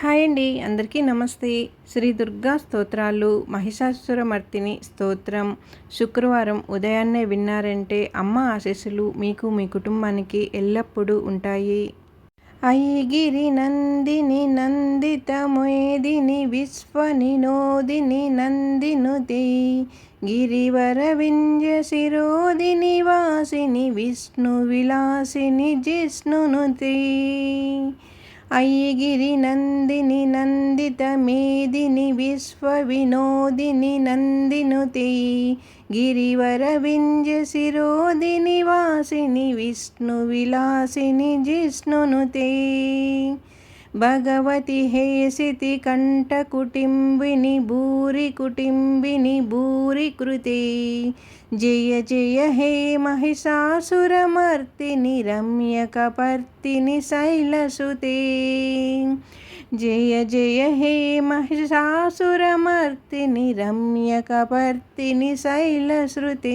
Hi అండి అందరికీ నమస్తే. శ్రీ దుర్గా స్తోత్రాలు మహిషాసురమర్తిని స్తోత్రం. శుక్రవారం ఉదయాన్నే విన్నారంటే అమ్మ ఆశీస్సులు మీకు మీ కుటుంబానికి ఎల్లప్పుడూ ఉంటాయి. ఐగిరి నందిని నందితమేదిని విశ్వనినోదిని నందినుతి. గిరివర వింజ శిరోదిని వాసిని విష్ణు విలాసిని జిష్ణునుతి. అయ్యగిరి నందిని నందిత మేదిని విశ్వ వినోదిని నందినుతి గిరివర వింజ శిరోదిని వాసిని విష్ణు విలాసిని జిష్ణునుతే भगवति हेसिति कण्ठकुटिम्बिनि भूरिकुटिम्बिनि भूरिकृते जय जय हे महिषासुरमर्तिनि रम्यकपर्तिनि शैलसुते जय जय हे महिषासुरमर्तिनि रम्यकपर्तिनि शैलश्रुते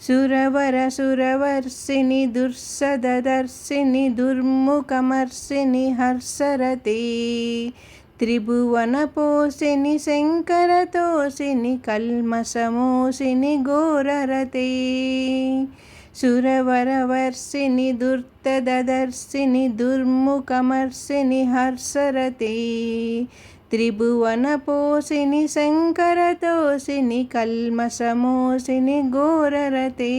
సురవర సురవర్షిని దుర్సదర్శిని దుర్ముఖమర్షిని హర్షరతి త్రిభువన పోసిని శంకరతోసిని కల్మసమోసిని ఘోరరతి సురవరవర్షిని దుర్తదర్శిని దుర్ముఖమర్షిని హర్షరతి త్రిభువనపోసిని శంకరతోసిని కల్మసమోసిని ఘోరరతే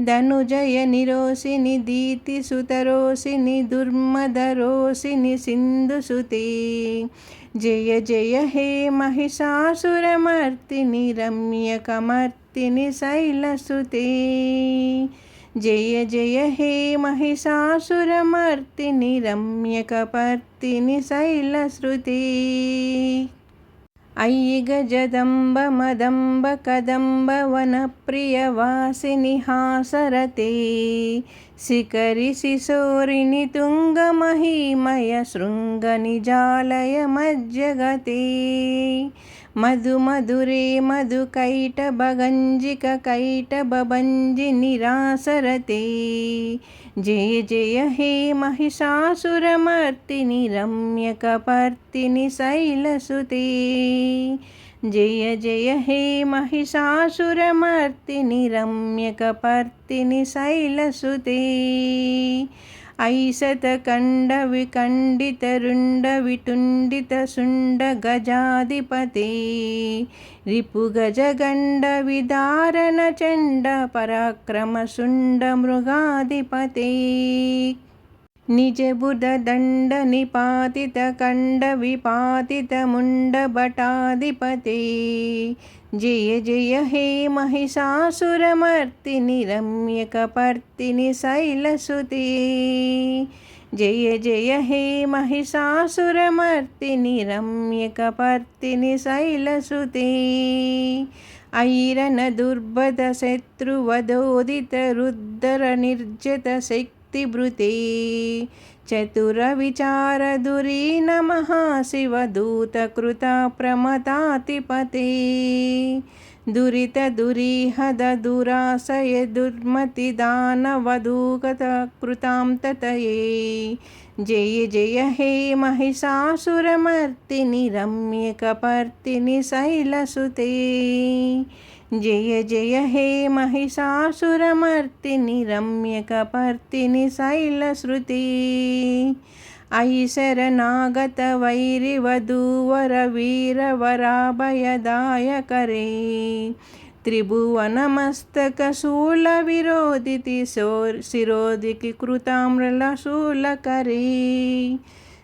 ధనుజయ నిరోసిని దీతి సుతరోసిని దుర్మదరోసిని సింధుసుతే జయ జయ హే మహిషాసురమర్తిని రమ్యకమర్తిని శైలసుతే. జయ జయ హే మహిషాసురమర్తిని రమ్యకపర్తిని శైలశ్రుతి అయ్యి గజదంబ మదంబ కదంబ వనప్రియవాసిని హాసరతే. శిఖరి శిశోరిని తుంగమహిమయ శృంగ నిజాలయ మజ్జగతే. మధు మధురే మధు కైట భగంజిక కైట బబంజి నిరాసరతే. జయ జయ హే మహిషాసురమర్తిని రమ్యకపర్తిని శైలసుతే. జయ జయ హే మహిషాసురమర్తిని రమ్యకపర్తిని శైలసుతే. शैलसुते ऐशतकण्डविकण्डितरुण्डविटुण्डितशुण्डगजाधिपते रिपुगजगण्डविदारणचण्डपराक्रमशुण्डमृगाधिपते निजबुधदण्डनिपातितकण्डविपातितमुण्डभटाधिपते जय जय हे महिषासुरमर्तिनि रम्यकपर्तिनि शैलसुते जय जय हे महिषासुरमर्तिनि रम्यकपर्तिनि शैलसुते ऐरनदुर्बधशत्रुवदोदितरुद्धरनिर्जतशक्ति भक्तिभृते चतुरविचारधुरी नमः शिवदूतकृता प्रमतातिपते दुरितदुरीहदुराशय दुर्मतिदानवधूगतकृतां ततये। जय जय हे महिषासुरमर्तिनि रम्यकपर्तिनि शैलसुते। जय जय हे महिषासुरमर्तिनि रम्यकपर्तिनि शैलश्रुति अयि शरणागतवैरिवधूवरवीरवराभयदायकरे त्रिभुवनमस्तकशूलविरोदिति शिरोदिकि कृताम्रलशूलकरे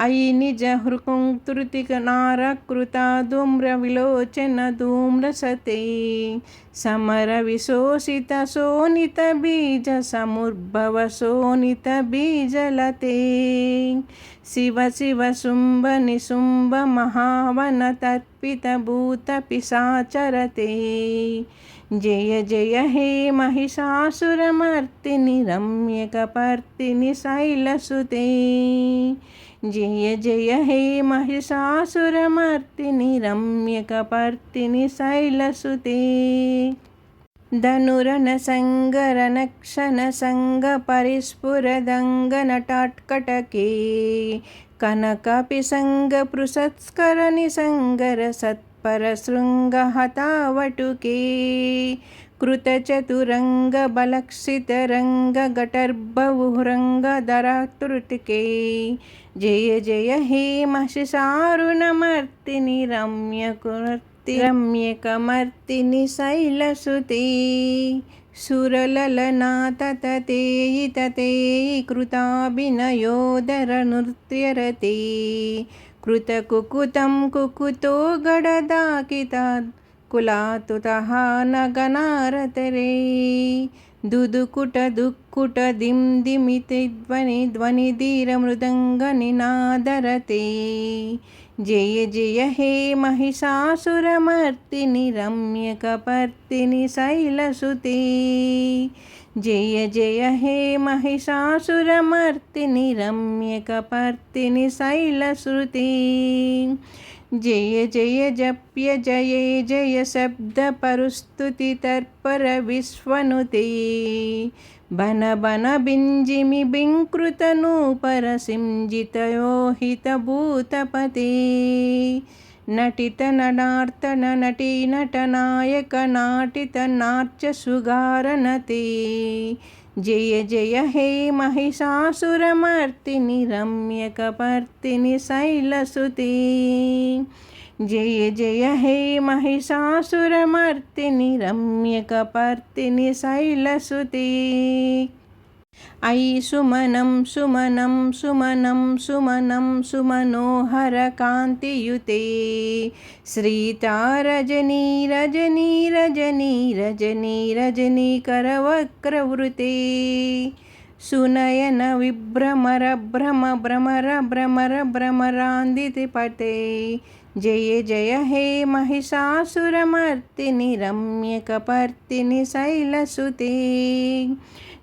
అయినిజ హృకుంకృతిక నారకృత ధూమ్ర విలోచన ధూమ్ర సతే. సమర విశోషిత శోనిత బీజ సముర్భవ శోనిత బీజలతే శివ శివ శుంభ నిశుంభ మహావన తర్పిత భూత పిశాచరతే. జయ జయ హే మహిషాసురమర్తిని రమ్యకపర్తిని శైలసుతే. జయ జయ హే మహిషాసురమర్తిని రమ్యకపర్తిని శైలసుతే. ధనురన సంగరనక్షణ సంగ పరిస్ఫురదంగ నటాట్కటకే కనకపి సంగ పృసత్స్కరని సంగర సత్పర శృంగ హతావటుకే कृतचतुरङ्गबलक्षितरङ्गगटर्बहुरङ्गधरातृटिके जय जय हे महिषारुणमर्तिनि रम्यकुर्ति रम्यकमर्तिनि शैलसुते सुरललनातततेयि ततेयि कृताभिनयोदरनृत्यरते कृतकुकुतं कुकुतो गडदाकितात् కులాతుతహా నగనారతరే దుదుకుట దుక్కుట దిం దిమితి ధ్వని ధ్వని ధీర మృదంగ నినాదరతే జయ జయ హే మహిషాసురమర్తిని రమ్యకపర్తిని శైలసుతే జయ జయ హే మహిషాసురమర్తిని రమ్యకపర్తిని శైలశ్రుతే జయ జయ జప్య జయ జయ శబ్ద పరుస్తుతి తర్పర విశ్వనుతి. బన బన బింజిమి బింకృతను పరసింజితయోహిత భూతపతి. నటిత నడార్తన నటీ నటనాయక నాటిత నాట్య సుగారనతి. జయ జయ హే మహిషాసురమర్తిని రమ్యకపర్తిని శైలసుతి. జయ జయ హే మహిషాసురమర్తిని రమ్యకపర్తిని శైలసుతి. ऐ सुमनं सुमनं सुमनं सुमनं सुमनोहरकान्तियुते श्रीतारजनी रजनी रजनी रजनी रजनीकरवक्रवृते सुनयन विभ्रमर भ्रम भ्रमर भ्रमर भ्रमरान्दितिपते जय जय हे महिषासुरमर्तिनि रम्यकपर्तिनि शैलसुते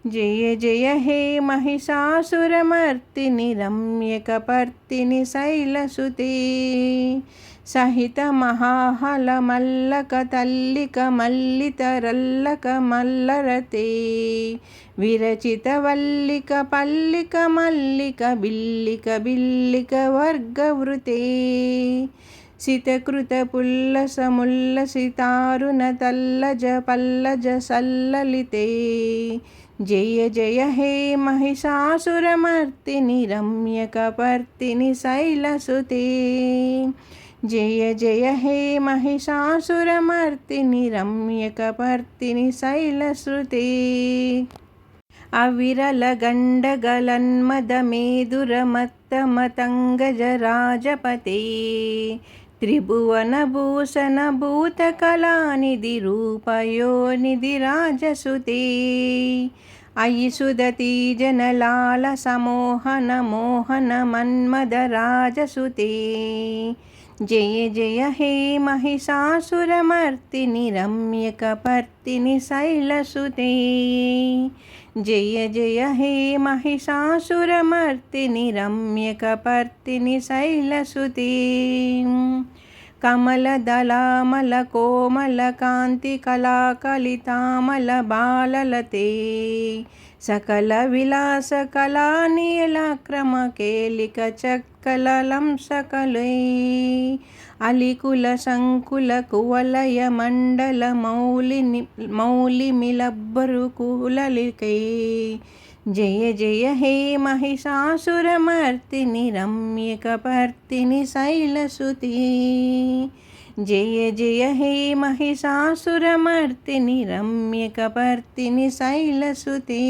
జయ జయ హే మహిషాసురమర్తిని రమ్యకపర్తిని శైలసుతే. సహిత మహాహల మల్లక తల్లిక మల్లిత రల్లక మల్లరతే. విరచిత వల్లిక పల్లిక మల్లిక బిల్లిక బిల్లిక వర్గవృతే. సితకృత పుల్ల సముల్ల సితారుణ తల్లజ పల్లజ సల్లలితే. जय जय हे महिषासुरमर्तिनि रम्यकपर्तिनि शैलसुते जय जय हे महिषासुरमर्तिनि रम्यकपर्तिनि शैलश्रुते अविरलगण्डगलन्मदमेदुरमत्तमतङ्गजराजपते त्रिभुवनभूषणभूतकलानिधिरूपयोनिधिराजसुते अयि सुदती जनलालसमोहनमोहनमन्मदराजसुते जय जय हे महिषासुरमर्तिनि रम्यकपर्तिनि शैलसुते జయ జయ హే మహిషాసురమర్తిని రమ్యకపర్తిని శైలసుతి. కమలదళామల కోమల కాంతి కళాకలితామల బాలలతే. సకల విలాస కళానీలాక్రమ కేలిక చక్కలలం సకలై అలికుల శంకుల కువలయ మండల మౌలిని మౌలిమిలబ్బరు కులలికై. జయ జయ హే మహిషాసురమర్తిని రమ్యకపర్తిని శైలసుతి జయ జయ హే మహిషాసురమర్తిని రమ్యకపర్తిని శైలసుతి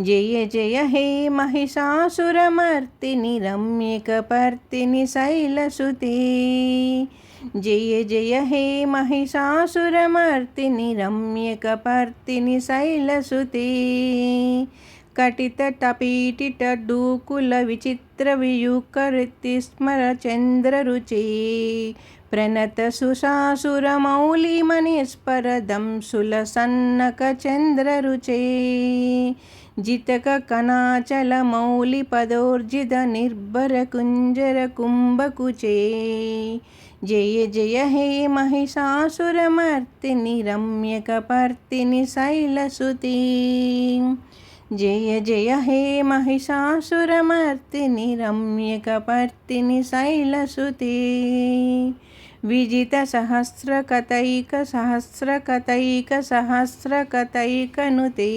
जय जय हे महिषासुरमर्तिनि रम्यकपर्तिनि शैलसुते జయ జయ హే మహిషాసురమర్తిని రమ్యకపర్తిని శైలసుతి. కటిత టపీటిట డూకుల విచిత్ర వియుకరితి స్మర చంద్ర రుచి ప్రణత సుశాసుర మౌలి మనిస్పర సన్నక చంద్ర రుచి జితక కణాచల మౌలి పదోర్జిత నిర్భర కుంజర కుంభకుచే. జయ జయ హే మహిషాసురమర్తిని రమ్యకపర్తిని శైలసుతి జయ జయ హే మహిషాసురమర్తిని రమ్యకపర్తిని శైలసుతి విజిత సహస్రకథైక సహస్రకథైక సహస్రకథైకనుతే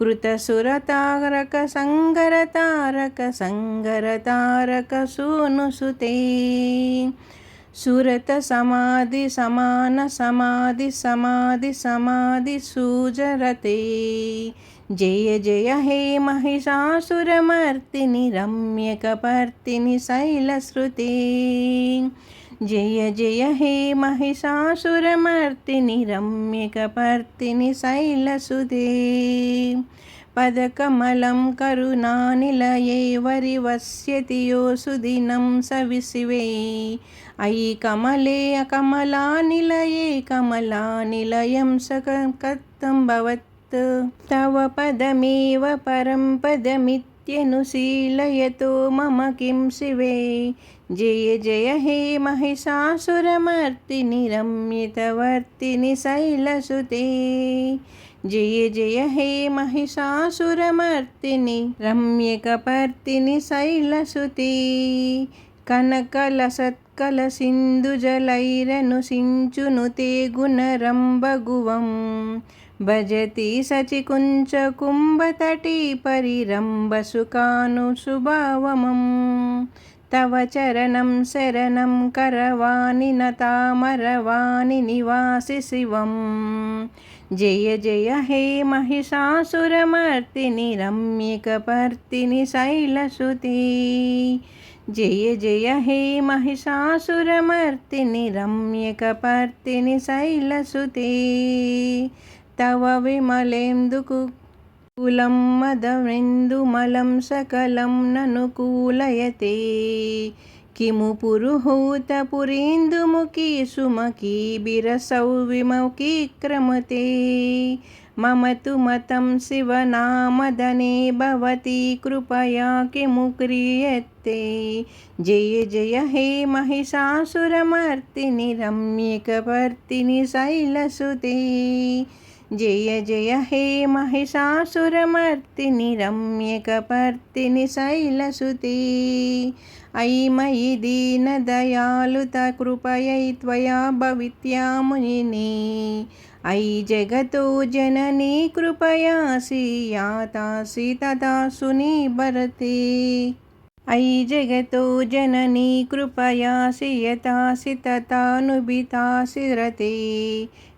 కృతసురతారక సంగరతారక సంగరతారక సూనుసుతే సురత సమాధి సమాన సమాధి సమాధి సమాధి సూజరతే. జయ జయ హే మహిషాసురమర్తిని రమ్యకపర్తిని శైలశ్రుతే. జయ జయ హే మహిషాసురమర్తిని రమ్యకపర్తిని శైలసుదే పదకమలం కరుణానిలయే వరి వస్యతి యో సుదినం సవిశివై అయి కమలే అకమలా నిలయే కమలా నిలయం సకత్తం భవత్. తవ పదమేవ పరం పదమిత్యనుశీలయతో మమ కిం శివే. జయ జయ హే మహిషాసురమర్తిని రమ్యతవర్తిని శైలసుతే. జయ జయ హే మహిషాసురమర్తిని రమ్యకపర్తిని శైలసుతే. కనకలసత్ కక్కల సింధుజలైరను సించును తేగున రంబగువం భజతి సచికుంచ కుంభతటీ పరిరంబసు కాను సుభావమం. తవ చరణం శరణం కరవాణి తామరవాణి నివాసి శివం. జయ జయ హే మహిషాసురమర్తిని రమ్యకపర్తిని శైలసుతి. జయ జయ హే మహిషాసురమర్తిని రమ్యకపర్తిని శైలసుతే. తవ విమలేందుకు కులం మదవెందుమలం సకలం ననుకూలయతే కిము పురుహూత పురీందుముఖీ సుమకీ బిరసౌ విమౌకీ క్రమతే. मम तु मतं शिवनामदने भवती कृपया किमु क्रियते जय जय हे महिषासुरमर्तिनि रम्यकपर्तिनि शैलसुते जय जय हे महिषासुरमर्तिनि रम्यकपर्तिनि शैलसुते अयि मयि दीनदयालुतकृपयै त्वया भवित्या मुनिने अयि जगतो जननी कृपयासि यातासि तदा सुनिभरते अयि जगतो जननी कृपयासि यतासि तथानुभितासि रते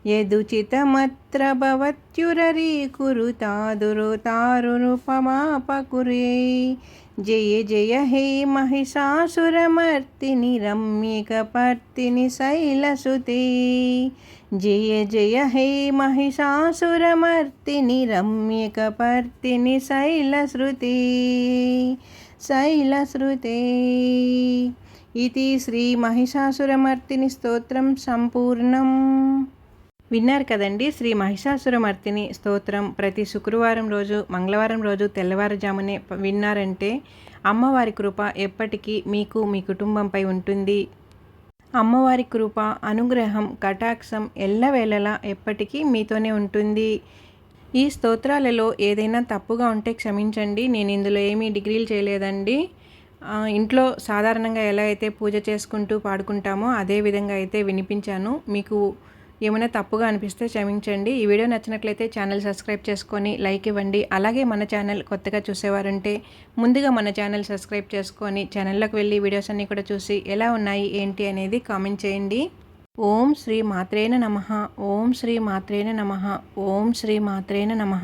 యదుచితమత్ర భవత్యురరీ కురు తాదురు తారుపమాపకురే జయ జయ హే మహిషాసురమర్తిని రమ్యకపర్తిని శైలసుతే. జయ జయ హే మహిషాసురమర్తిని రమ్యకపర్తిని శైలశ్రుతే శైలశ్రుతే ఇది శ్రీ మహిషాసురమర్తిని స్తోత్రం సంపూర్ణం. విన్నారు కదండి. శ్రీ మహిషాసురమర్తిని స్తోత్రం. ప్రతి శుక్రవారం రోజు మంగళవారం రోజు తెల్లవారుజామునే విన్నారంటే అమ్మవారి కృప ఎప్పటికీ మీకు మీ కుటుంబంపై ఉంటుంది. అమ్మవారి కృప అనుగ్రహం కటాక్షం ఎల్లవేళలా ఎప్పటికీ మీతోనే ఉంటుంది. ఈ స్తోత్రాలలో ఏదైనా తప్పుగా ఉంటే క్షమించండి. నేను ఇందులో ఏమీ డిగ్రీలు చేయలేదండి. ఇంట్లో సాధారణంగా ఎలా అయితే పూజ చేసుకుంటూ పాడుకుంటామో అదే విధంగా అయితే వినిపించాను. మీకు ఏమైనా తప్పుగా అనిపిస్తే క్షమించండి. ఈ వీడియో నచ్చినట్లయితే ఛానల్ సబ్స్క్రైబ్ చేసుకొని లైక్ ఇవ్వండి. అలాగే మన ఛానల్ కొత్తగా చూసేవారంటే ముందుగా మన ఛానల్ సబ్స్క్రైబ్ చేసుకొని ఛానల్లోకి వెళ్ళి వీడియోస్ అన్నీ కూడా చూసి ఎలా ఉన్నాయి ఏంటి అనేది కామెంట్ చేయండి. ఓం శ్రీ మాత్రేన నమ. ఓం శ్రీ మాత్రేన నమ. ఓం శ్రీ మాత్రేన నమ.